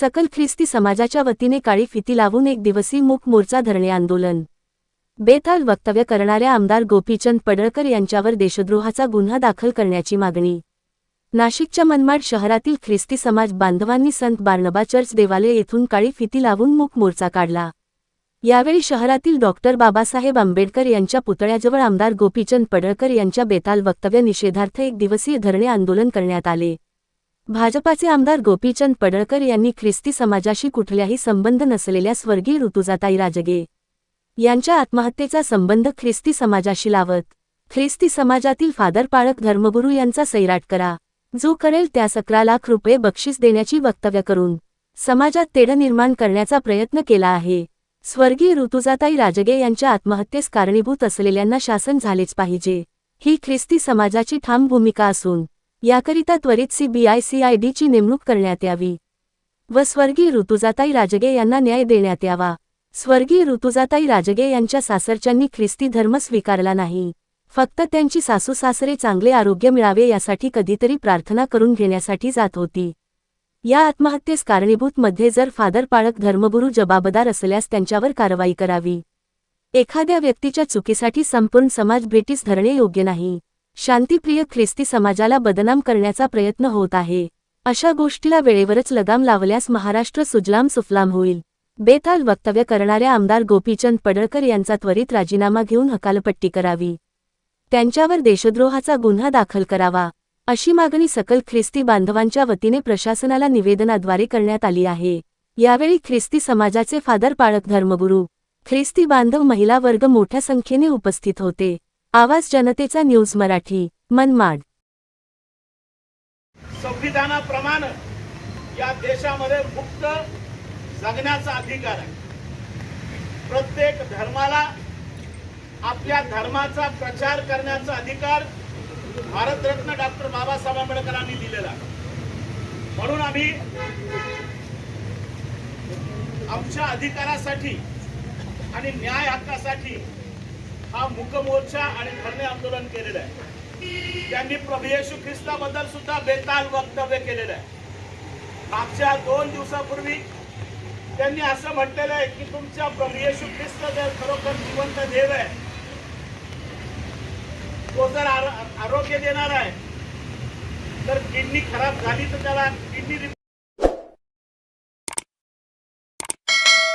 सकल ख्रिस्ती समाजाच्या वतीने काळी फिती लावून एक दिवसीय मूक मोर्चा धरणे आंदोलन. बेताल वक्तव्य करणाऱ्या आमदार गोपीचंद पडळकर यांच्यावर देशद्रोहाचा गुन्हा दाखल करण्याची मागणी. नाशिकच्या मनमाड शहरातील ख्रिस्ती समाज बांधवांनी संत बार्नबा चर्च देवालय येथून काळी फिती लावून मूक मोर्चा काढला. यावेळी शहरातील डॉक्टर बाबासाहेब आंबेडकर यांच्या पुतळ्याजवळ आमदार गोपीचंद पडळकर यांच्या बेताल वक्तव्य निषेधार्थ एक दिवसीय धरणे आंदोलन करण्यात आले. भाजपाचे आमदार गोपीचंद पडळकर यांनी ख्रिस्ती समाजाशी कुठल्याही संबंध नसलेल्या स्वर्गीय ऋतुजाताई राजगे यांच्या आत्महत्येचा संबंध ख्रिस्ती समाजाशी लावत ख्रिस्ती समाजातील फादर पाळक धर्मगुरू यांचा सैराट करा जो करेल त्यास अकरा लाख रुपये बक्षीस देण्याची वक्तव्य करून समाजात तेढ निर्माण करण्याचा प्रयत्न केला आहे. स्वर्गीय ऋतुजाताई राजगे यांच्या आत्महत्येस कारणीभूत असलेल्यांना शासन झालेच पाहिजे. ही ख्रिस्ती समाजाची ठाम भूमिका असून याकरिता त्वरित सीबीआयसीआयडीची नेमणूक करण्यात यावी व स्वर्गीय ऋतुजाताई राजगे यांना न्याय देण्यात यावा. स्वर्गीय ऋतुजाताई राजगे यांच्या सासरच्यांनी ख्रिस्ती धर्म स्वीकारला नाही. फक्त त्यांची सासू सासरे चांगले आरोग्य मिळावे यासाठी कधीतरी प्रार्थना करून घेण्यासाठी जात होती. या आत्महत्येस कारणीभूत मध्ये जर फादर पाळक धर्मगुरू जबाबदार असल्यास त्यांच्यावर कारवाई करावी. एखाद्या व्यक्तीच्या चुकीसाठी संपूर्ण समाज ब्रिटिश धरणे योग्य नाही. शांतीप्रिय ख्रिस्ती समाजाला बदनाम करण्याचा प्रयत्न होत आहे. अशा गोष्टीला वेळेवरच लगाम लावल्यास महाराष्ट्र सुजलाम सुफलाम होईल. बेताल वक्तव्य करणाऱ्या आमदार गोपीचंद पडळकर यांचा त्वरित राजीनामा घेऊन हकालपट्टी करावी. त्यांच्यावर देशद्रोहाचा गुन्हा दाखल करावा अशी मागणी सकल ख्रिस्ती बांधवांच्या वतीने प्रशासनाला निवेदनाद्वारे करण्यात आली आहे. यावेळी ख्रिस्ती समाजाचे फादर पाळक धर्मगुरू ख्रिस्ती बांधव महिला वर्ग मोठ्या संख्येने उपस्थित होते. आवाज जनतेचा न्यूज मराठी मनमाड. संविधानाप्रमाणे या देशामध्ये मुक्त जगण्याचा अधिकार आहे. प्रत्येक धर्माला आपल्या धर्माचा प्रचार करण्याचा अधिकार भारतरत्न डॉक्टर बाबासाहेब आंबेडकरांनी दिलेला म्हणून आम्ही आमच्या अधिकारासाठी आणि न्याय हक्कासाठी हा मुकमोर्चा आणि धरणे आंदोलन केलेलं आहे. त्यांनी प्रभू येशू ख्रिस्ताबद्दल सुद्धा बेताल वक्तव्य केलेलं आहे. मागच्या दोन दिवसापूर्वी त्यांनी असं म्हटलेलं आहे की तुमच्या प्रभू येशू ख्रिस्त जर खरोखर जिवंत देव आहे तो जर आरोग्य देणार आहे तर किडनी खराब झाली तर त्याला किडनी